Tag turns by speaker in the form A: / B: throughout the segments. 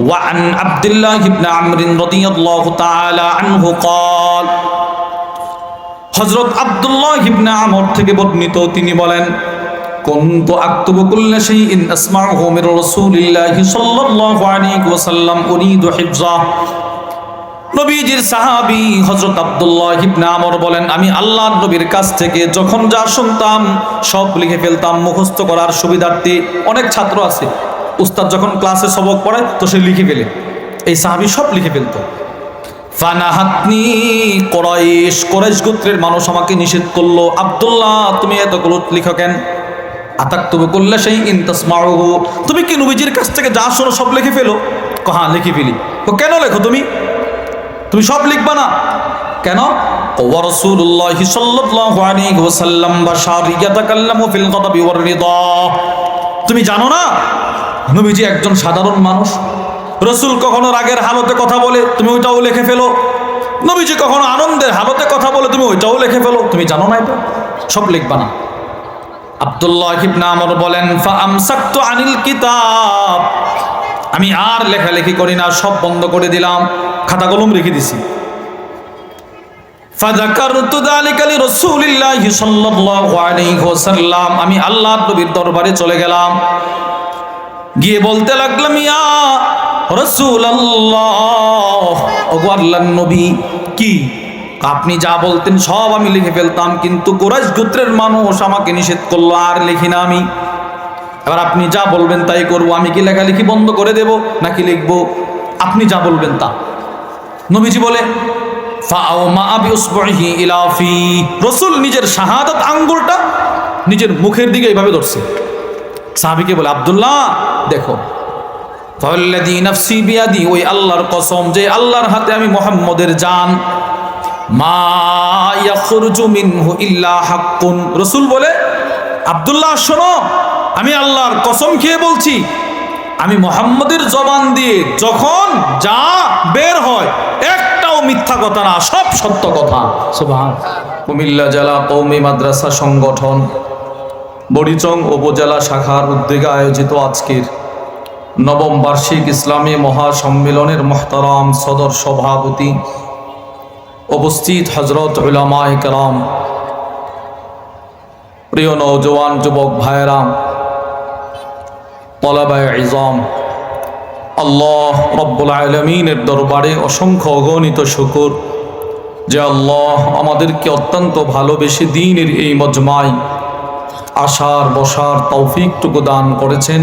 A: وعن عبد الله بن عمرو رضي الله تعالى عنه قال হযরত আব্দুল্লাহ ইবনে আমর থেকে বর্ণিত তিনি বলেন كنت أكتب كل شيء أسمعه من رسول الله صلى الله عليه وسلم أريد حفظه নবীজির সাহাবী হযরত আব্দুল্লাহ ইবনে আমর বলেন আমি আল্লাহর নবীর কাছ থেকে যখন যা শুনতাম সব লিখে ফেলতাম মুখস্থ করার সুবিধার্থে অনেক ছাত্র আছে উস্তাদ যখন ক্লাসে সবক পড়ে, তো সে লিখে ফেলে। এই সাহাবি সব লিখে ফেলতো। ফানাহাতনি কোরাইশ কোরাইশ গোত্রের মানুষ আমাকে নিষেধ করল, আব্দুল্লাহ, তুমি এতগুলো লিখো কেন? আতাক তুমি করলে সেই ইন্তাসমারুহু তুমি কি নবীজির কাছ থেকে যা শোনো সব লিখে ফেলো? কহা লিখে ফেলি। ও কেন লেখো তুমি? তুমি সব লিখবা না। কেন? ওয়ারসুল্লাহ সাল্লাল্লাহু আলাইহি ওয়াসাল্লাম বাশার ইয়াতাকাল্লামু ফিল গদাবি ওয়ার রিদা তুমি জানো না? নবীজি একজন সাধারণ মানুষ। রসুল কখনো রাগের হালতে কথা বলে, তুমি ওইটাও লিখে ফেলো। নবীজি কখনো আনন্দের হালতে কথা বলে, তুমি ওইটাও লিখে ফেলো। তুমি জানো না এটা? সব লিখবা না। আব্দুল্লাহ ইবনে আমর বলেন আনিল কিতাব। আমি আর লেখালেখি করি না, সব বন্ধ করে দিলাম, খাতা কলম রেখে দিছি। আমি আল্লাহর নবীর দরবারে চলে গেলাম। গিয়ে বলতে লাগলাম, ইয়া রসুল আল্লাহ নবী, কি? আপনি যা বলতেন সব আমি লিখে ফেলতাম, কিন্তু কোরাইশ গোত্রের মানুষ আমাকে নিষেধ করল, আর লিখি না আমি। এবার আপনি যা বলবেন তাই করব, আমি কি লেখালেখি বন্ধ করে দেব, নাকি লিখব? আপনি যা বলবেন তা। নবীজি বলে ফি। নিজের শাহাদাত আঙ্গুলটা নিজের মুখের দিকে এইভাবে ধরছে। সাহাবীকে বলে, আবদুল্লাহ, দেখো বিয়াদি, ওই আল্লাহর কসম যে আল্লাহর হাতে আমি জান রাসূল বলে শোনো, আমি আল্লাহর কসম খেয়ে বলছি, আমি মোহাম্মদের জবান দিয়ে যখন যা বের হয়, একটাও মিথ্যা কথা না, সব সত্য কথা। কুমিল্লা জেলা কৌমি মাদ্রাসা সংগঠন বড়িচং উপজেলা শাখার উদ্যোগে আয়োজিত আজকের নবম বার্ষিক ইসলামী মহাসম্মেলনের মহতারাম সদর সভাপতি উপস্থিত হজরত উলামা কালাম প্রিয় নৌজওয়ান যুবক ভাইরাম তলাবায় ইজম, আল্লাহ রব্বুল আলমিনের দরবারে অসংখ্য অগণিত শুকুর যে আল্লাহ আমাদেরকে অত্যন্ত ভালোবেসে দিনের এই মজমায় আসার বসার তৌফিকটুকু দান করেছেন।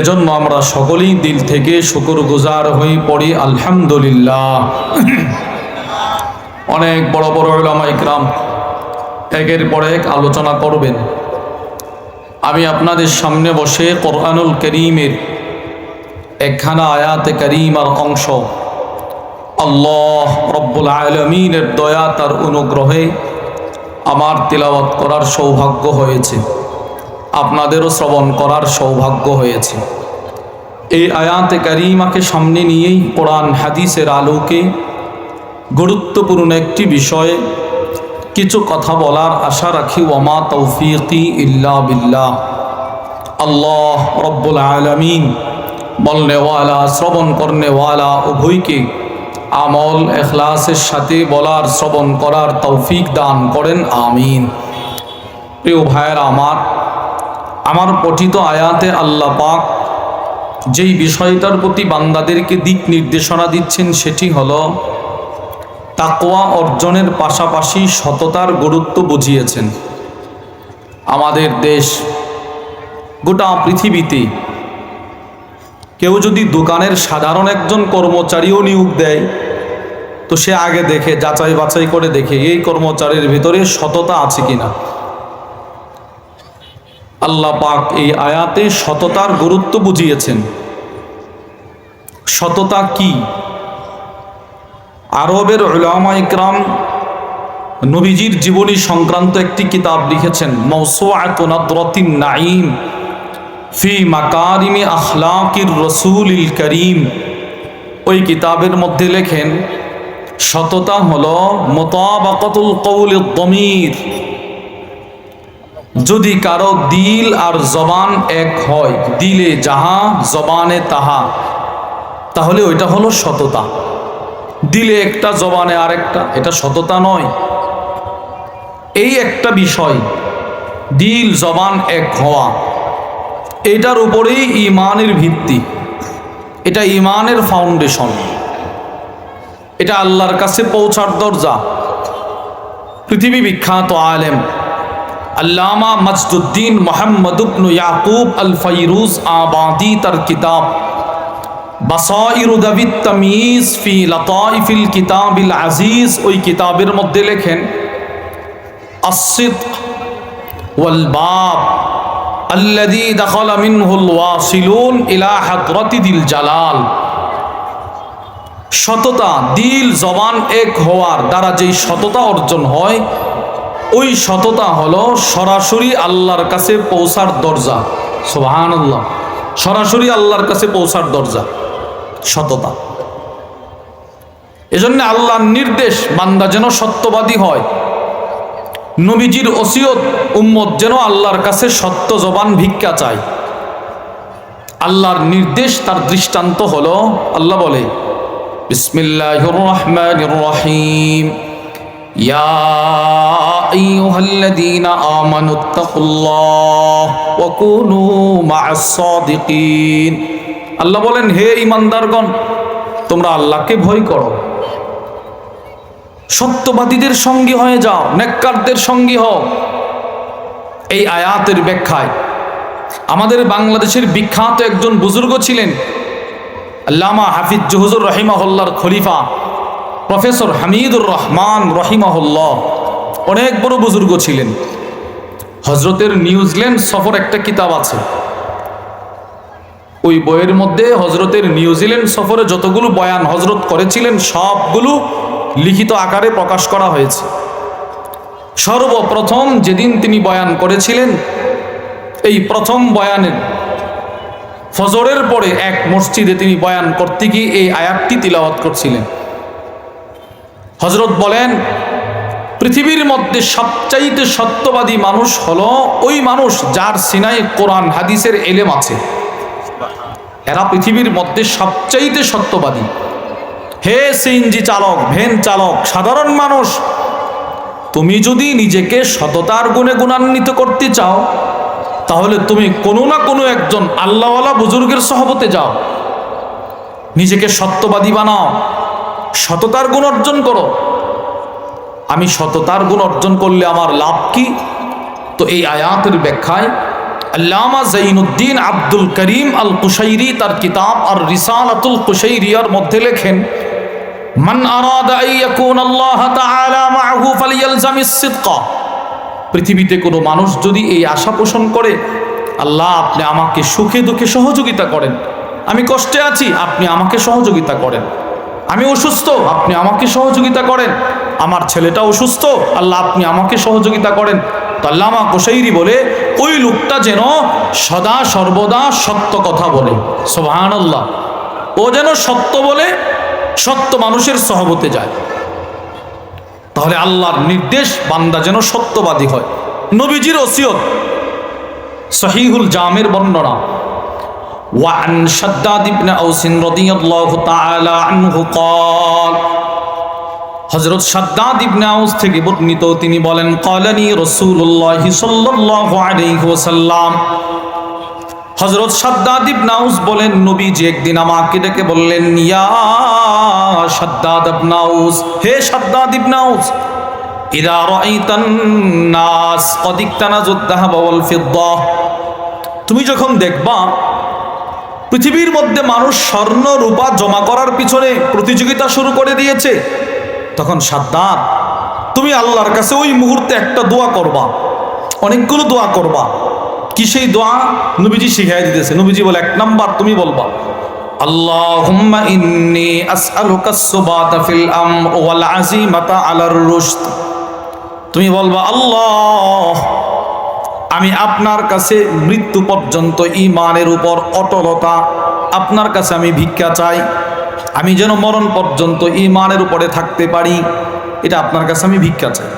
A: এজন্য আমরা সকলেই দিল থেকে শুকুর গুজার হয়ে পড়ি, আলহামদুলিল্লাহ। অনেক বড় বড় ওলামা ইকরাম একের পর এক আলোচনা করবেন। আমি আপনাদের সামনে বসে কোরআনুল করিমের একখানা আয়াতে করিমার অংশ, আল্লাহ রব্বুল আলমিনের দয়া তার অনুগ্রহে আমার তিলাওয়াত করার সৌভাগ্য হয়েছে। আপনাদেরও শ্রবণ করার সৌভাগ্য হয়েছে। এই আয়াতে করিমাকে সামনে নিয়েই কোরআন, হাদিসের আলোকে গুরুত্বপূর্ণ একটি বিষয়ে কিছু কথা বলার আশা রাখি ওমা তৌফিকি ইল্লা বিল্লাহ। আল্লাহ রব্বুল আলমিন বলনেওয়ালা শ্রবণ করনেওয়ালা উভয়কে আমল, এখলাসের সাথে বলার, শ্রবণ করার তৌফিক দান করেন, আমিন। প্রিয় ভাইয়ের আমার আমার পঠিত আয়াতে আল্লাহ পাক যেই বিষয়টার প্রতি বান্দাদেরকে দিক নির্দেশনা দিচ্ছেন, সেটি হল তাকোয়া অর্জনের পাশাপাশি সততার গুরুত্ব বুঝিয়েছেন। আমাদের দেশ গোটা পৃথিবীতে কেউ যদি দোকানের সাধারণ একজন কর্মচারীও নিয়োগ দেয়, তো সে আগে দেখে, যাচাই বাছাই করে দেখে এই কর্মচারীর ভিতরে সততা আছে কিনা। আল্লাহ পাক এই আয়াতে সততার গুরুত্ব বুঝিয়েছেন। সততা কি? আরবের উলামা ইকরাম নবীজির জীবনী সংক্রান্ত একটি কিতাব লিখেছেন মৌসুআতুনাদ্রতিন নাঈম। ফি মাকারিমি আখলাকির রসুলিল করিম। ওই কিতাবের মধ্যে লেখেন, সততা হল মোতাবাকতুল কৌল দমির। যদি কারও দিল আর জবান এক হয়, দিলে যাহা, জবানে তাহা। তাহলে ওইটা হলো সততা। দিলে একটা, জবানে আরেকটা, এটা সততা নয়। এই একটা বিষয়, দিল, জবান এক হওয়া। এটার উপরেই ইমানের ভিত্তি। এটা ইমানের ফাউন্ডেশন এটা আল্লাহর কাছে পৌঁছার দরজা। পৃথিবী বিখ্যাত আলেম আল্লামা মজদুদ্দিন মোহাম্মদুবন ইয়াকুব আল ফাইরুজ আবাদি তার কিতাব ফি আজিজ, ওই কিতাবের মধ্যে লেখেন আল্লাদি দখল মিনহুল ওয়াসিলুন ইলা হাদরাতি দিল জালাল। সততা, দিল, জবান এক হওয়ার দ্বারা যেই সততা অর্জন হয়, ওই সততা হলো সরাসরি আল্লাহর কাছে পৌঁছার দরজা। সোহান আল্লাহ সরাসরি আল্লাহর কাছে পৌঁছার দরজা, সততা। এজন্য আল্লাহর নির্দেশ, বান্দা যেন সত্যবাদী হয় নবীজির ওসিয়ত উম্মত যেন আল্লাহর কাছে সত্য জবান ভিক্ষা চায়। আল্লাহর নির্দেশ, তার দৃষ্টান্ত হলো, আল্লাহ বলে রহিম আল্লাহ বলেন, হে ঈমানদারগণ, তোমরা আল্লাহকে ভয় করো। সত্যবাদীদের সঙ্গী হয়ে যাও, নেককারদের সঙ্গী হও। এই আয়াতের ব্যাখ্যায় আমাদের বাংলাদেশের বিখ্যাত একজন বুজুর্গ ছিলেন আল্লামা হাফিজ জহুজুর রহিমাহুল্লার খলিফা, প্রফেসর হামিদুর রহমান রহিমাহুল্লাহ। অনেক বড় বুজুর্গ ছিলেন। হজরতের নিউজিল্যান্ড সফর একটা কিতাব আছে। ওই বইয়ের মধ্যে হজরতের নিউজিল্যান্ড সফরে যতগুলো বয়ান হজরত করেছিলেন, সবগুলো লিখিত আকারে প্রকাশ করা হয়েছে। সর্বপ্রথম যেদিন তিনি বয়ান করেছিলেন, এই প্রথম বয়ানের ফজরের পরে এক মসজিদে তিনি বয়ান করতে গিয়ে এই আয়াতটি তিলাওয়াত করছিলেন। হজরত বলেন, পৃথিবীর মধ্যে সবচাইতে সত্যবাদী মানুষ হলো ওই মানুষ যার সিনাই কোরআন, হাদিসের এলেম আছে। এরা পৃথিবীর মধ্যে সবচাইতে সত্যবাদী। হে সিএনজি চালক ভেন চালক, সাধারণ মানুষ, তুমি যদি নিজেকে সততার গুণে গুণান্বিত করতে চাও, তাহলে তুমি কোনো না কোনো একজন আল্লাহওয়ালা বুজুর্গের সহবতে যাও। নিজেকে সত্যবাদী বানাও, সততার গুণ অর্জন করো। আমি সততার গুণ অর্জন করলে আমার লাভ কি? তো এই আয়াতের ব্যাখ্যায় আল্লামা জাইনুদ্দিন আব্দুল করিম আল কুশাইরি তার কিতাব আর রিসালাতুল কুশাইরিয়ার মধ্যে লেখেন মান আরাদা আইয়াকুন আল্লাহ তাআলা মাআহু ফালিয়ালজামিস সিদকা। পৃথিবীতে কোনো মানুষ যদি এই আশা পোষণ করে, আল্লাহ আপনি আমাকে সুখে দুঃখে সহযোগিতা করেন। আমি কষ্টে আছি, আপনি আমাকে সহযোগিতা করেন। আমি অসুস্থ, আপনি আমাকে সহযোগিতা করেন। আমার ছেলেটা অসুস্থ, আল্লাহ আপনি আমাকে সহযোগিতা করেন। তো আল্লামা কোসাইরি বলে, ওই লোকটা যেন সদা সর্বদা সত্য কথা বলে। সোহান আল্লাহ ও যেন সত্য বলে সত্য মানুষের সহবতে যায় তাহলে আল্লাহর নির্দেশ বান্দা যেন সত্যবাদী হয় নবীজির ওসিয়ত সহিহুল জামের বর্ণনা وعن شداد بن أوس رضي الله تعالى عنه قال হযরত শাদ্দাদ ইবনে আউস থেকে বর্ণিত তিনি বলেন قالني رسول الله صلى الله হজরত সাদ্দাদিব নাউস বলেন যে একদিন আমাকে ডেকে বললেন, ইয়া সাদ্দাদ নাউস হে সাদ্দাদিব নাউস ইদা রাইতান নাস কদ ওয়াল ফিদ্দা, তুমি যখন দেখবা পৃথিবীর মধ্যে মানুষ স্বর্ণ, রূপা জমা করার পিছনে প্রতিযোগিতা শুরু করে দিয়েছে, তখন সাদ্দাদ, তুমি আল্লাহর কাছে ওই মুহূর্তে একটা দোয়া করবা, অনেকগুলো দোয়া করবা কি সেই দোয়া নবীজি শিখাই দিতেছে? নবীজি বলে, এক নাম্বার তুমি বলবা ইন্নি আসআলুকা সুবাতা ফিল আমর ওয়াল আযিমাতা আলার রুশদ। তুমি বলবা, আল্লাহ, আমি আপনার কাছে মৃত্যু পর্যন্ত ইমানের উপর অটলতা, আপনার কাছে আমি ভিক্ষা চাই। আমি যেন মরণ পর্যন্ত ইমানের উপরে থাকতে পারি, এটা আপনার কাছে আমি ভিক্ষা চাই।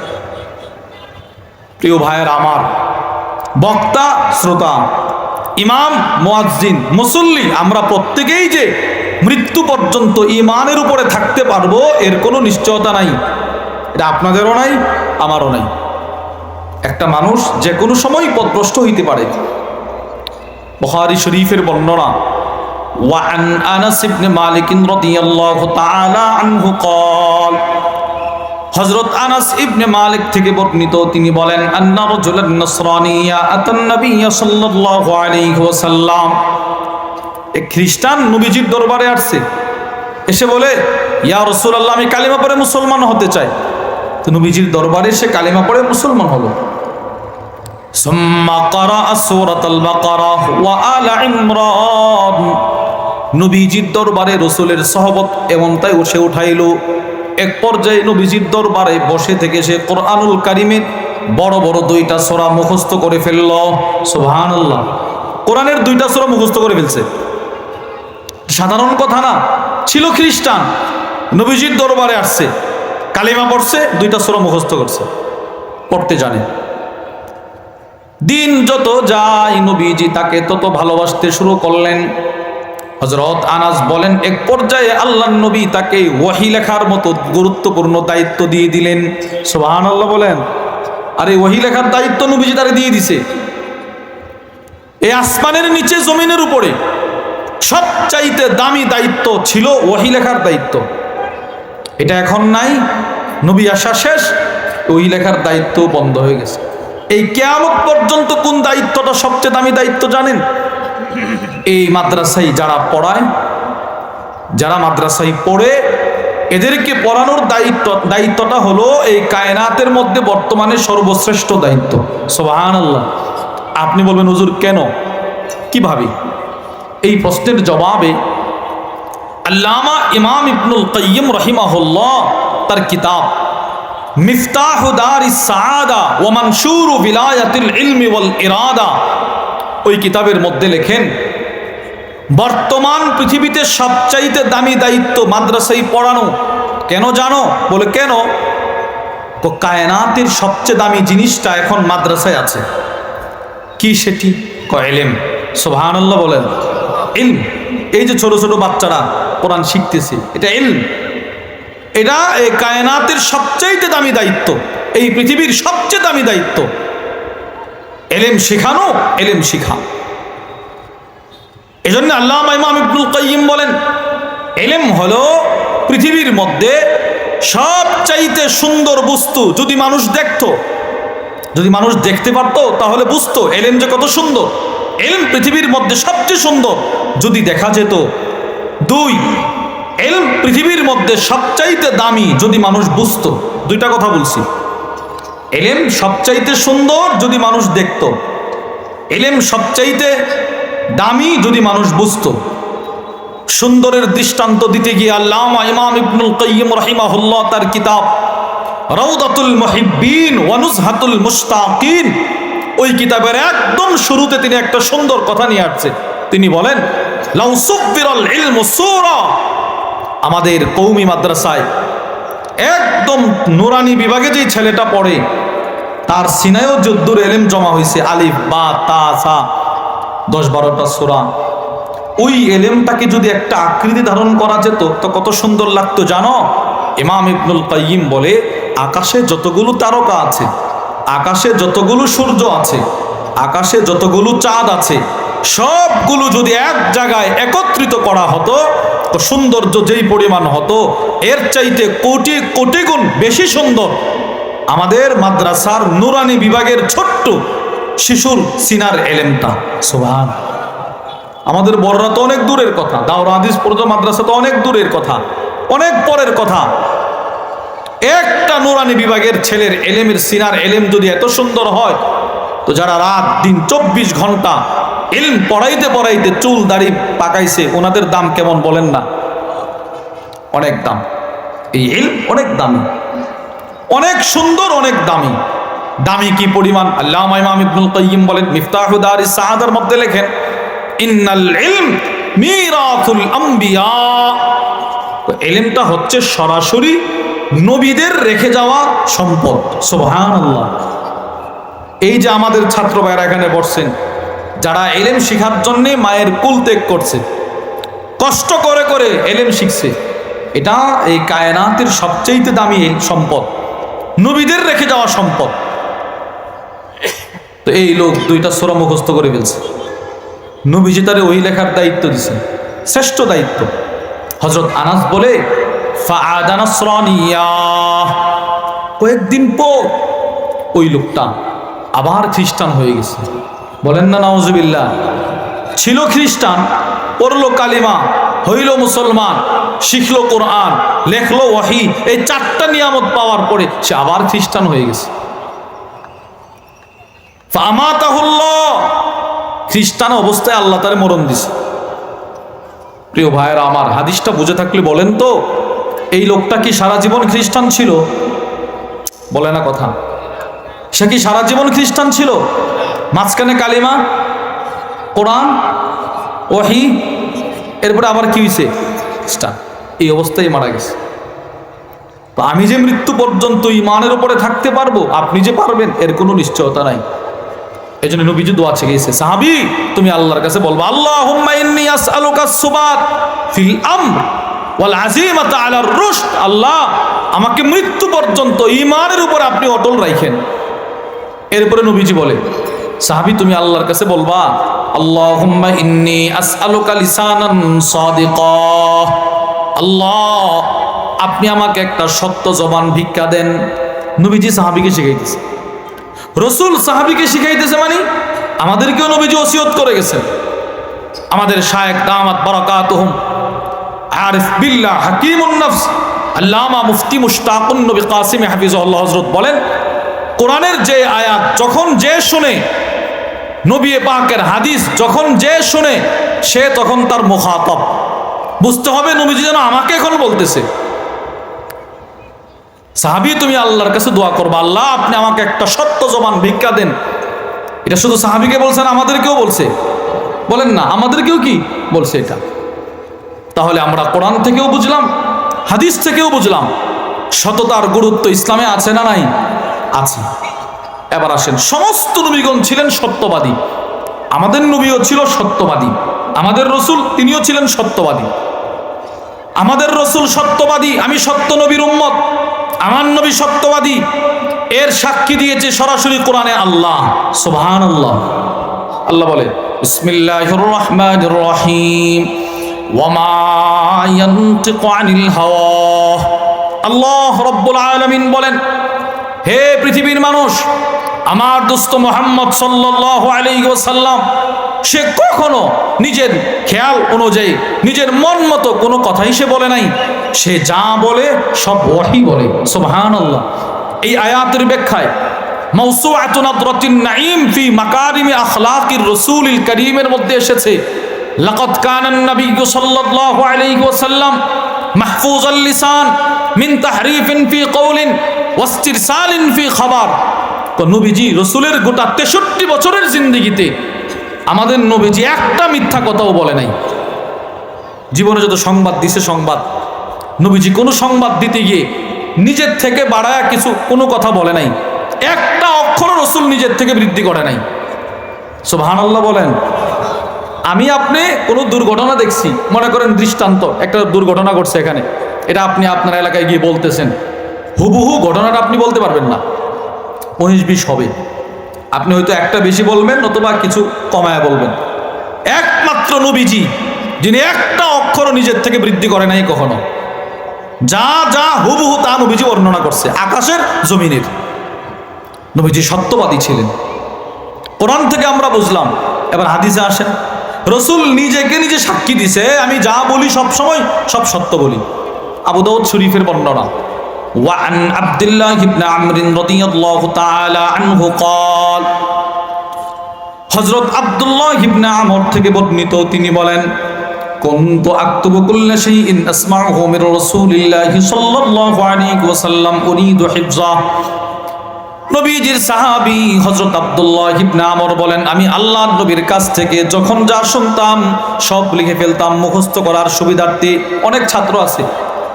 A: প্রিয় ভাইয়ের আমার বক্তা শ্রোতা ইমাম মোয়াজ্জিন মুসল্লি আমরা প্রত্যেকেই যে মৃত্যু পর্যন্ত ইমানের উপরে থাকতে পারবো এর কোনো নিশ্চয়তা নাই এটা আপনাদেরও নাই আমারও নাই একটা মানুষ যে কোনো সময় পদভ্রষ্ট হইতে পারে বখারি শরীফের বর্ণনা وعن أنس بن مالك رضي الله تعالى عنه قال হজরত আনাস ইবনে মালিক থেকে বর্ণিত, তিনি বলেন, আন্না রাজুলান নাসরানিয়া আতান নবিয়্য সাল্লাল্লাহু আলাইহি ওয়াসাল্লাম। এক খ্রিস্টান নবীজির দরবারে আসছে। এসে বলে, ইয়া রাসূলুল্লাহ, আমি কালিমা পড়ে মুসলমান হতে চাই। তো নবীজির দরবারে সে কালিমা পড়ে মুসলমান হলো। সুম্মা ক্বারা সূরাতাল বাকারা ওয়া আল ইমরান। নবীজির দরবারে রসুলের সহবত এমনটাই উঠে এক পর্যায়ে নবীজির দরবারে বসে থেকে সে কোরআনুল কারিমের বড় বড় দুইটা সোরা মুখস্থ করে ফেলল। সোহান আল্লাহ কোরআনের দুইটা সোরা মুখস্থ করে ফেলছে। সাধারণ কথা না, ছিল খ্রিস্টান। নবীজির দরবারে আসছে, কালিমা পড়ছে, দুইটা সোরা মুখস্থ করছে। পড়তে জানে। দিন যত যায় নবীজি তাকে তত ভালোবাসতে শুরু করলেন। হজরত আনাস বলেন, এক পর্যায়ে আল্লাহ নবী তাকে ওয়াহি লেখার মতো গুরুত্বপূর্ণ দায়িত্ব দিয়ে দিলেন। সোহান আল্লাহ বলেন, আরে ওয়াহি লেখার দায়িত্ব নবীজি তারা দিয়ে দিছে। এই আসমানের নিচে, জমিনের উপরে সবচাইতে দামি দায়িত্ব ছিল ওয়াহি লেখার দায়িত্ব। এটা এখন নাই, নবী আসা শেষ ওই লেখার দায়িত্ব বন্ধ হয়ে গেছে। এই কেয়ামত পর্যন্ত কোন দায়িত্বটা সবচেয়ে দামি দায়িত্ব জানেন? এই মাদ্রাসায় যারা পড়ায়, যারা মাদ্রাসায় পড়ে, এদেরকে পড়ানোর দায়িত্ব, দায়িত্বটা হলো এই কায়নাতের মধ্যে বর্তমানে সর্বশ্রেষ্ঠ দায়িত্ব। সোবাহান আল্লাহ আপনি বলবেন, হুজুর, কেন? কীভাবে? এই প্রশ্নের জবাবে আল্লামা ইমাম ইবনুল কাইয়িম রহিমাহুল্লাহ তার কিতাব, মিফতাহ দার সাদা ও মনসুর বিলায়াতিল ইলমি ওয়াল ইরাদা ওই কিতাবের মধ্যে লেখেন বর্তমান পৃথিবীতে সবচাইতে দামি দায়িত্ব মাদ্রাসায় পড়ানো। কেন জানো? বলে কেন? কায়নাতের সবচেয়ে দামি জিনিসটা এখন মাদ্রাসায় আছে। কি সেটি? কয়েলেম সোভানাল্লাহ বলেন। ইলম। এই যে ছোট ছোট বাচ্চারা কোরআন শিখতেছে, এটা ইলম। এটা এই কায়নাতের সবচাইতে দামি দায়িত্ব। এই পৃথিবীর সবচেয়ে দামি দায়িত্ব। এলেম শেখানো, এলেম শিখা। এজন্য আল্লাহ ইমাম ইবনুল কাইয়িম বলেন, এলেম হলো পৃথিবীর মধ্যে সবচাইতে সুন্দর বস্তু। যদি মানুষ দেখতো, যদি মানুষ দেখতে পারতো, তাহলে বুঝতো এলেম যে কত সুন্দর। এলম পৃথিবীর মধ্যে সবচেয়ে সুন্দর। যদি দেখা যেত, দুই, এলম পৃথিবীর মধ্যে সবচাইতে দামি যদি মানুষ বুঝতো। দুইটা কথা বলছি। এলেম সবচাইতে সুন্দর যদি মানুষ দেখত। এলেম সবচাইতে দামি যদি মানুষ বুঝতো। সুন্দরের দৃষ্টান্ত দিতে গিয়ে আল্লামা ইমাম ইবনুল কাইয়িম রাহিমাহুল্লাহ তার কিতাব রৌদাতুল মুহিব্বিন ওয়ানুজহাতুল মুশতাকিন ওই কিতাবের একদম শুরুতে তিনি একটা সুন্দর কথা নিয়ে আসছে। তিনি বলেন আমাদের কৌমি মাদ্রাসায় একদম নুরানি বিভাগে যেই ছেলেটা পড়ে, তার সিনায়ও যদ্দুর এলেম জমা হয়েছে আলিফ, বা, তা, সা। দশ বারোটা সোরা। ওই এলেমটাকে যদি একটা আকৃতি ধারণ করা যেত, তো কত সুন্দর লাগতো জানো? ইমাম ইবনুল কাইয়িম বলে, আকাশে যতগুলো তারকা আছে, আকাশে যতগুলো সূর্য আছে, আকাশে যতগুলো চাঁদ আছে, সবগুলো যদি এক জায়গায় একত্রিত করা হতো, তো সৌন্দর্য যেই পরিমাণ হতো, এর চাইতে কোটি কোটি গুণ বেশি সুন্দর। আমাদের মাদ্রাসার নুরানি বিভাগের ছোট্ট শিশুর সিনার এলেমটা সোভান আমাদের বড়রা তো অনেক দূরের কথা, দাওরা হাদিস পর্যন্ত মাদ্রাসা তো অনেক দূরের কথা, অনেক পরের কথা। একটা নুরানি বিভাগের ছেলের এলেমের সিনার এলেম যদি এত সুন্দর হয়, তো যারা রাত দিন চব্বিশ ঘণ্টা এলম পড়াইতে পড়াইতে চুল দাড়ি পাকাইছে, ওনাদের দাম কেমন বলেন না? অনেক দাম। এই এলম অনেক দামি। অনেক সুন্দর, অনেক দামি। দামি কি পরিমাণ? আল্লাহ ইমাম ইবনুল কাইয়িম বলেন মিফতাহুদার সাহাদার মধ্যে লেখেন, ইন্নাল ইলম মিরাতুল আম্বিয়া। তো এলেমটা হচ্ছে সরাসরি নবীদের রেখে যাওয়া সম্পদ। সুবহানাল্লাহ। এই যে আমাদের ছাত্র ভাইরা এখানে বসছেন, যারা এলেম শিখার জন্য মায়ের কুল ত্যাগ করছে, কষ্ট করে করে এলেম শিখছে, এটা এই কায়নাতের সবচেয়ে দামি সম্পদ। নবীদের রেখে যাওয়া সম্পদ। তো এই লোক দুইটা সোরা মুখস্থ করে ফেলছে। নবীজি তারে ওই লেখার দায়িত্ব দিছে। শ্রেষ্ঠ দায়িত্ব। হজরত আনাস বলে। কয়েকদিন পর ওই লোকটা আবার খ্রিস্টান হয়ে গেছে। বলেন না নওয়াজবিল্লা ছিল খ্রিস্টান, পড়ল কালিমা, হইল মুসলমান, শিখলো কোরআন, লেখলো ওয়াহি। এই চারটা নিয়ামত পাওয়ার পরে সে আবার খ্রিস্টান হয়ে গেছে। খ্রিস্টান অবস্থায় আল্লাহ তারে মরণ দিছে। প্রিয় ভাইয়েরা আমার, হাদিসটা বুঝে থাকলে বলেন তো, এই লোকটা কি সারা জীবন খ্রিস্টান ছিল? বলে না কথা। সে কি সারা জীবন খ্রিস্টান ছিল? মাঝখানে কালিমা, কোরআন ওহি এরপরে আবার কি হয়েছে খ্রিস্টান। এই অবস্থায় মারা গেছে। তো আমি যে মৃত্যু পর্যন্ত ইমানের উপরে থাকতে পারব, আপনি যে পারবেন, এর কোনো নিশ্চয়তা নাই। এই জন্য নবীজি দোয়া চেয়ে গেছে সাহাবি, তুমি আল্লাহর কাছে বলব আল্লাহ ফিল আমর ওয়াল আজিমাতা আলার রুশদ। আল্লাহ, আমাকে মৃত্যু পর্যন্ত ইমানের উপর আপনি অটল রাখেন এরপরে নবীজি বলে, সাহাবি, তুমি আল্লাহর কাছে বলবা, আল্লাহুম্মা ইন্নি আসআলুকা লিসানান সাদিকা। আল্লাহ, আপনি আমাকে একটা সত্য জবান ভিক্ষা দেন। নবীজি সাহাবিকে শিখাইতেছে। রসুল সাহাবিকে শিখাইতেছে মানে আমাদেরকেও নবীজি ওসিয়ত করে গেছে আমাদের শায়েক দামাত বারাকাতুহুম। আরিফ বিল্লাহ হাকিমুন নফস। আল্লামা মুফতি মুশতাকুন নবী কাসিম হাফিজুল্লাহ হযরত বলেন, কোরআনের যে আয়াত যখন যে শুনে, নবী পাকের হাদিস যখন যে শুনে, সে তখন তার মুখাতব। বুঝতে হবে নবীজি যেন আমাকে এখন বলতেছে। সাহাবি, তুমি আল্লাহর কাছে দোয়া করবা, আল্লাহ আপনি আমাকে একটা সত্য জবান ভিক্ষা দেন। এটা শুধু সাহাবিকে বলছেন আমাদেরকেও বলছে। বলেন না, আমাদেরকেও কি বলছে এটা? তাহলে আমরা কোরআন থেকেও বুঝলাম, হাদিস থেকেও বুঝলাম, সততার গুরুত্ব ইসলামে আছে না নাই? আছে। এবার আসেন, সমস্ত নবীগণ ছিলেন সত্যবাদী। আমাদের নবীও ছিল সত্যবাদী। আমাদের রসুল, তিনিও ছিলেন সত্যবাদী। আমাদের রসুল সত্যবাদী, আমি সত্য নবীর উম্মত। আমার নবী সত্যবাদী। এর সাক্ষী দিয়েছে সরাসরি কোরআনে আল্লাহ। সুবহান আল্লাহ আল্লাহ বলে বিসমিল্লাহির রহমানির রহিম আল্লাহ রব্বুল আলামিন বলেন, হে পৃথিবীর মানুষ, আমার দোস্ত মোহাম্মদ সাল্লাল্লাহু আলাইহি ওয়াসাল্লাম সে কখনো নিজের খেয়াল অনুযায়ী, নিজের মন মতো কোনো কথাই সে বলে নাই। সে যা বলে, সব ওয়াহি বলে। সুবহানাল্লাহ। এই আয়াতের ব্যাখ্যায় কারীমের মধ্যে এসেছে, লাকাদ কানান নাবিয়্যু সাল্লাল্লাহু আলাইহি ওয়াসাল্লাম মাহফুজাল লিসান মিন তাহরিফিন ফি কওলিন ওয়াস্তিরসালিন ফি খাবার। তো নবীজি, রসুলের গোটা তেষট্টি বছরের জিন্দিগিতে আমাদের নবীজি একটা মিথ্যা কথাও বলে নাই। জীবনে যত সংবাদ দিছে সংবাদ, নবীজি কোনো সংবাদ দিতে গিয়ে নিজের থেকে বাড়ায় কিছু কোনো কথা বলে নাই। একটা অক্ষর রসুল নিজের থেকে বৃদ্ধি করে নাই। সুবহানাল্লাহ বলেন, আমি আপনি কোনো দুর্ঘটনা দেখছি, মনে করেন দৃষ্টান্ত, একটা দুর্ঘটনা ঘটছে এখানে, এটা আপনি আপনার এলাকায় গিয়ে বলতেছেন। হুবহু ঘটনাটা আপনি বলতে পারবেন না। উনিশ বিশ হবে। আপনি হয়তো একটা বেশি বলবেন, নতুবা কিছু কমায় বলবেন। একমাত্র নবীজি, যিনি একটা অক্ষর নিজের থেকে বৃদ্ধি করে নাই কখনো। যা যা, হুবহু তা নবীজি বর্ণনা করছে, আকাশের জমিনের। নবীজি সত্যবাদী ছিলেন। কোরআন থেকে আমরা বুঝলাম, এবার হাদিসে আসেন রসুল নিজেকে নিজে সাক্ষী দিছে, আমি যা বলি সব সময় সব সত্য বলি। আবু দাউদ শরীফের বর্ণনা وعن عبد الله بن عمرو رضي الله تعالى عنه قال হযরত আব্দুল্লাহ ইবনে আমর থেকে বর্ণিত তিনি বলেন كنت أكتب كل شيء أسمعه من رسول الله صلى الله عليه وسلم أريد حفظه নবীজির সাহাবি হজরত আব্দুল্লাহ ইবনে আমর বলেন আমি আল্লাহর নবীর কাছ থেকে যখন যা শুনতাম সব লিখে ফেলতাম মুখস্থ করার সুবিধার্থে অনেক ছাত্র আছে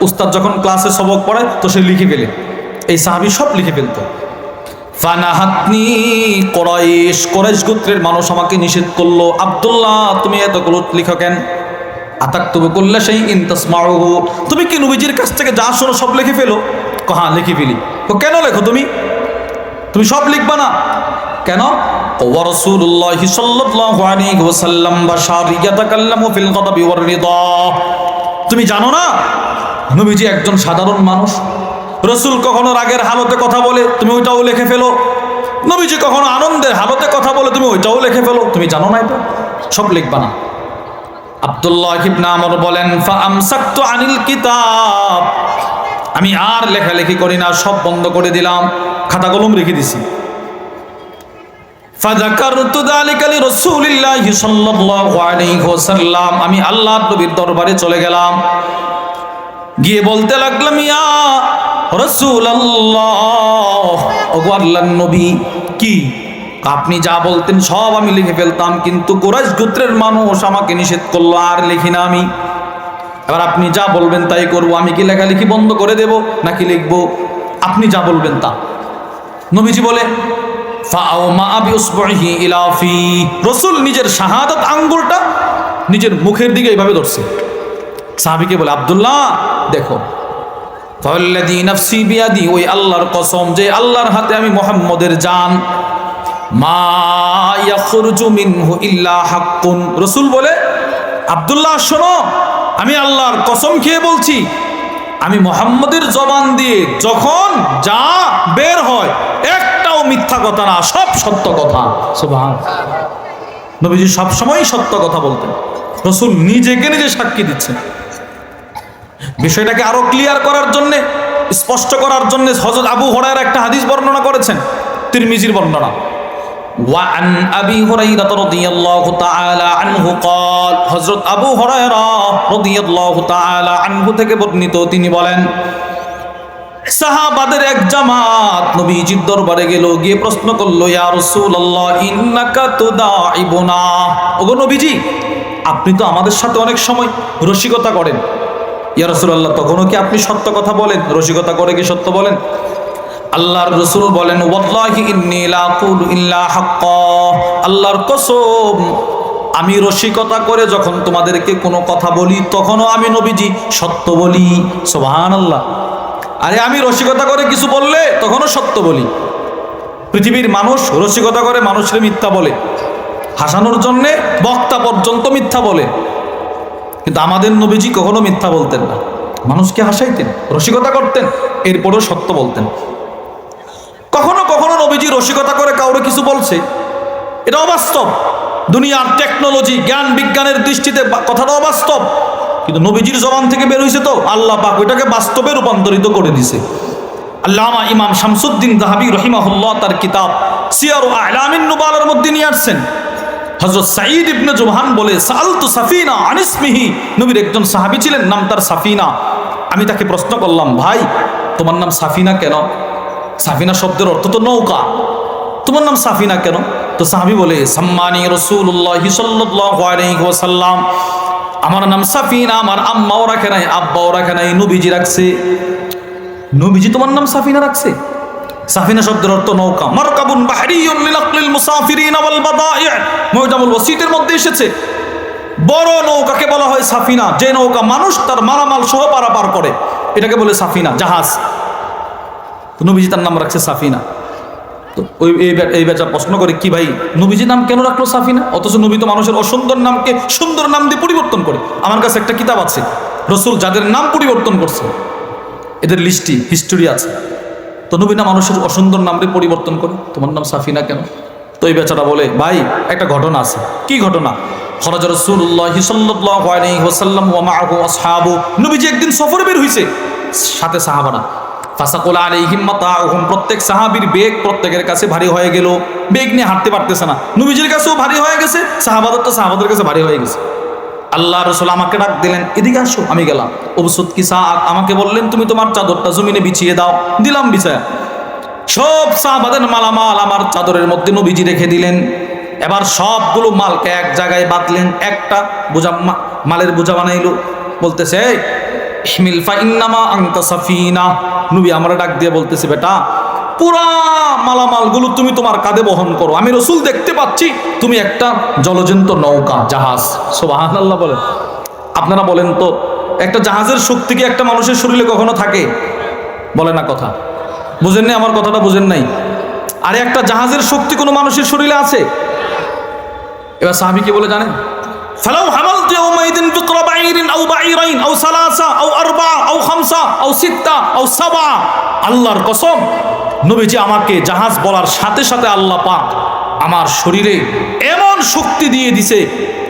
A: উস্তাদ যখন ক্লাসে সবক পড়ায়, তো সে লিখে ফেলে। এই সাহাবি সব লিখে ফেলতো। ফানাহাতনি কোরাইশ কোরাইশ গোত্রের মানুষ আমাকে নিষেধ করল, আব্দুল্লাহ, তুমি এত এতগুলো লিখো কেন? আতাক্তব করলে সেই ইনতাসমারুহু তুমি কি নবীজির কাছ থেকে যা শোনো সব লিখে ফেলো? হ্যাঁ লিখে ফেলি। ও কেন লেখো তুমি? তুমি সব লিখবা না? কেন? ওয়ারসুল্লাহ সাল্লাল্লাহু আলাইহি ওয়াসাল্লাম বাশার ইয়াতাকাল্লামু ফিল গদাবি ওয়ার রিদা তুমি জানো না? নবীজি একজন সাধারণ মানুষ। রসুল কখনো রাগের হালতে কথা বলে, তুমি ওইটাও লিখে ফেলো। নবীজি কখনো আনন্দের হালতে কথা বলে, তুমি ওইটাও লিখে ফেলো। তুমি জানো না এটা? সব লিখবা না। আব্দুল্লাহ ইবনে আমর বলেন আনিল কিতাব। আমি আর লেখালেখি করি না, সব বন্ধ করে দিলাম, খাতা কলম রেখে দিছি। আমি আল্লাহর নবীর দরবারে চলে গেলাম। গিয়ে বলতে লাগলাম, ইয়া রাসূলুল্লাহ। আল্লাহ নবী, কি? আপনি যা বলতেন সব আমি লিখে ফেলতাম, কিন্তু কোরাইশ গোত্রের মানুষ আমাকে নিষেধ করল, আর লিখি না আমি। এবার আপনি যা বলবেন তাই করব, আমি কি লেখালেখি বন্ধ করে দেব, নাকি লিখব, আপনি যা বলবেন তা। নবীজি বলে রাসূল নিজের শাহাদাত আঙ্গুলটা নিজের মুখের দিকে এইভাবে ধরছে। সাহাবীকে বলে, আব্দুল্লাহ, দেখো ফাল্লাযী নাফসি বিয়াদি, ওই আল্লাহর কসম, যে আল্লাহর হাতে আমি মুহাম্মদের জান রাসূল বলে, আব্দুল্লাহ, শোনো, আমি আল্লাহর কসম খেয়ে বলছি, আমি মোহাম্মদের জবান দিয়ে যখন যা বের হয়, একটাও মিথ্যা কথা না, সব সত্য কথা। নবীজি সবসময় সত্য কথা বলতেন। রসুল নিজেকে নিজে সাক্ষী দিচ্ছেন। বিষয়টাকে আরো ক্লিয়ার করার জন্য স্পষ্ট করার জন্য হজরত আবু হরায়ের একটা হাদিস বর্ণনা করেছেন তিরমিজির বর্ণনা وعن أبي هريرة رضي الله تعالى عنه قال হযরত আবু হুরায়রা রাদিয়াল্লাহু তাআলা আনহু থেকে বর্ণিত তিনি বলেন সাহাবাদের এক জামাত নবীজির দরবারে গেল গিয়ে প্রশ্ন করলো ইয়া রাসূলুল্লাহ ইন্নাকা তুদাইবুনা ওগো নবীজি আপনি তো আমাদের সাথে অনেক সময় রসিকতা করেন ইয়া রাসূলুল্লাহ, তখনও কি আপনি সত্য কথা বলেন? রসিকতা করে কি সত্য বলেন? আল্লাহর রসুল বলেন আল্লাহর কসম, আমি রসিকতা করে যখন তোমাদেরকে কোনো কথা বলি, তখনও আমি নবীজি সত্য বলি। সুবহানাল্লাহ। আরে, আমি রসিকতা করে কিছু বললে তখনও সত্য বলি। পৃথিবীর মানুষ রসিকতা করে মানুষের মিথ্যা বলে। হাসানোর জন্যে বক্তা পর্যন্ত মিথ্যা বলে। কিন্তু আমাদের নবীজি কখনো মিথ্যা বলতেন না। মানুষকে হাসাইতেন, রসিকতা করতেন, এরপরেও সত্য বলতেন। কখনো কখনো নবীজি রসিকতা করে কাউরে কিছু বলছে, এটা অবাস্তব। দুনিয়ার টেকনোলজি জ্ঞান বিজ্ঞানের দৃষ্টিতে কথাটা অবাস্তব। কিন্তু নবীজির জবান থেকে বের হয়েছে তো, আল্লাহ পাক ওইটাকে বাস্তবে রূপান্তরিত করে দিছে। আল্লামা ইমাম শামসুদ্দিন জাহাবি রহিমাহুল্লাহ তার কিতাব, সিয়ার আলামিন নুবালের মধ্যে নিয়ে আসছেন। হজরত সাঈদ ইবনে জুবহান বলে সালতু সাফিনা আনিসমিহি নবীর একজন সাহাবী ছিলেন, নাম তার সাফিনা। আমি তাকে প্রশ্ন করলাম, ভাই, তোমার নাম সাফিনা কেন? সাফিনা শব্দের অর্থ তো নৌকা। তোমার নাম সাফিনা কেন? তো সাহাবি বলে, সম্মানি রসুল্লাহ ওয়াসাল্লাম। আমার নাম সাফিনা, আমার আম্মাও রাখে নাই আব্বাও রাখে নাই নবীজি রাখছে। নবীজি তোমার নাম সাফিনা রাখছে? সাফিনা শব্দের অর্থ নৌকা। মারকাবুন বাহরিয়ুন লিনাকলিল মুসাফিরিন ওয়াল বাদাই' মুজামুল ওয়াসিতের মধ্যে এসেছে। বড় নৌকাকে বলা হয় সাফিনা। যে নৌকা মানুষ তার মালামাল সহ পারাপার করে। এটাকে বলে সাফিনা, জাহাজ। তো নবীজি তার নাম রাখছে সাফিনা। তো ওই এই বেচা প্রশ্ন করে, কি ভাই নবীজি নাম কেন রাখল সাফিনা? অথচ নবী তো মানুষের অসুন্দর নামকে সুন্দর নাম দিয়ে পরিবর্তন করে। আমার কাছে একটা কিতাব আছে। রসুল যাদের নাম পরিবর্তন করছে, এদের লিস্টি হিস্টোরি আছে। তো নবী না মানুষের অসুন্দর নাম দিয়ে পরিবর্তন করে। তোমার নাম সাফিনা কেন? তো এই বেচারা বলে, ভাই, একটা ঘটনা আছে। কি ঘটনা? একদিন হইছে, সাথে সাহাবারা। প্রত্যেক সাহাবীর বেগ প্রত্যেকের কাছে ভারী হয়ে গেল। বেগ নিয়ে হাঁটতে পারতেছে না। নবীজির কাছেও ভারী হয়ে গেছে, সাহাবাদের তো সাহাবাদের কাছে ভারী হয়ে গেছে। আল্লাহ রসুল আমাকে ডাক দিলেন এদিকে আসো আমি গেলাম। অবসুদ কি সাদ আমাকে বললেন তুমি তোমার চাদরটা জমিনে বিছিয়ে দাও। দিলাম বিছায়া সব সাহাবাদের মালামাল আমার চাদরের মধ্যে নবীজি রেখে দিলেন। এবার সবগুলো মালকে এক জায়গায় বাঁধলেন একটা বোঝা মালের বোঝা বানাইলো। বলতেছে "এই, ইহমিল ফা ইন্নামা সাফিনা। নবী আমরা ডাক দিয়ে বলতেছে বেটা পুরা মালামালগুলো তুমি তোমার কাঁধে বহন করো। আমি রসুল দেখতে পাচ্ছি, তুমি একটা জলজন্ত নৌকা, জাহাজ। আল্লাহ বলেন। আপনারা বলেন তো, একটা জাহাজের শক্তি কি একটা মানুষের শরীরে কখনো থাকে? বলে না কথা। বুঝেন নাই আমার কথাটা, বুঝেন নাই? আরে একটা জাহাজের শক্তি কোনো মানুষের শরীরে আছে? এবার সাহাবি কি বলে জানেন? فلو حملت يومئذ بقر بعير او بعيرين او ثلاثه او اربعه او خمسه او سته او سبعه আল্লাহর কসম নবীজি আমাকে জাহাজ বলার সাথে সাথে আল্লাহ পাক আমার শরীরে এমন শক্তি দিয়ে দিছে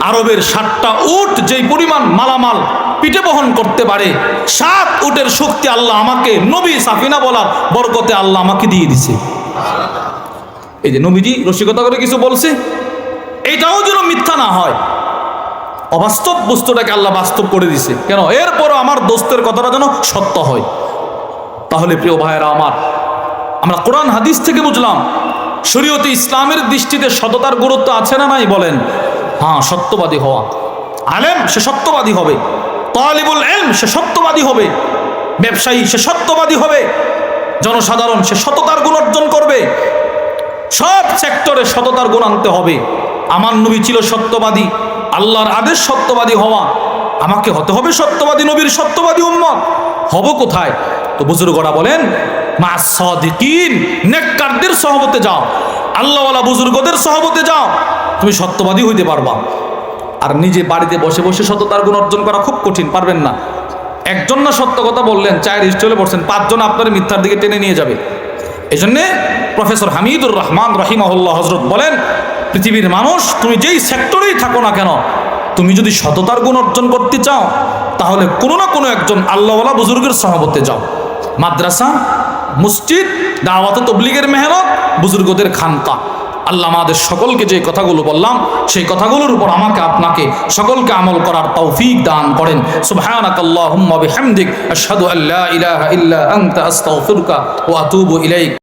A: আরবের সাতটা উট যেই পরিমাণ মালামাল পিঠে বহন করতে পারে সাত উটের শক্তি আল্লাহ আমাকে নবী সাফিনা বলার বরকতে আল্লাহ আমাকে দিয়ে দিছে এই যে নবীজি রসিকতা করে কিছু বলছে এটাও যেন মিথ্যা না হয় অবাস্তব বস্তুটাকে আল্লাহ বাস্তব করে দিছে। কেন? এরপরও আমার দোস্তের কথাটা যেন সত্য হয়। তাহলে প্রিয় ভাইয়েরা আমার, আমরা কোরআন হাদিস থেকে বুঝলাম, শরীয়তে ইসলামের দৃষ্টিতে সততার গুরুত্ব আছে না নাই বলেন? হ্যাঁ সত্যবাদী হওয়া। আলেম, সে সত্যবাদী হবে। তালিবুল এলম সে সত্যবাদী হবে। ব্যবসায়ী, সে সত্যবাদী হবে। জনসাধারণ, সে সততার গুণ অর্জন করবে। সব সেক্টরে সততার গুণ আনতে হবে। আমার নবী ছিল সত্যবাদী, আল্লাহর আদেশ সত্যবাদী হওয়া। আমাকে হতে হবে সত্যবাদী নবীর সত্যবাদী উম্মত। হব কোথায়? তো বুজুর্গরা বলেন মা সদিকিন, নেককারদের সহবতে যাও। আল্লাহওয়ালা বুজুর্গদের সহবতে যাও। তুমি সত্যবাদী হইতে পারবা। আর নিজে বাড়িতে বসে বসে সততার গুণ অর্জন করা খুব কঠিন, পারবেন না। একজন না সত্য কথা বললেন, চায়ের স্টলে পড়ছেন পাঁচজন আপনার মিথ্যার দিকে টেনে নিয়ে যাবে। এই জন্যে প্রফেসর হামিদুর রহমান রহিমাহুল্লাহ হজরত বলেন পৃথিবীর মানুষ, তুমি যেই সেক্টরেই থাকো না কেন, তুমি যদি সততার গুণ অর্জন করতে চাও, তাহলে কোনো না কোনো একজন আল্লাহওয়ালা বুজুর্গের সহবতে যাও। মাদ্রাসা, মসজিদ, দাওয়াত তবলিগের মেহনত, বুজুর্গদের খানকা। আল্লাহ আমাদের সকলকে যে কথাগুলো বললাম, সেই কথাগুলোর উপর আমাকে আপনাকে সকলকে আমল করার তৌফিক দান করেন। সুবহানাকাল্লাহুম্মা বিহামদিক, আশহাদু আল্লা ইলাহা ইল্লা আনতা, আস্তাগফিরুকা ওয়া আতুবু ইলাইক।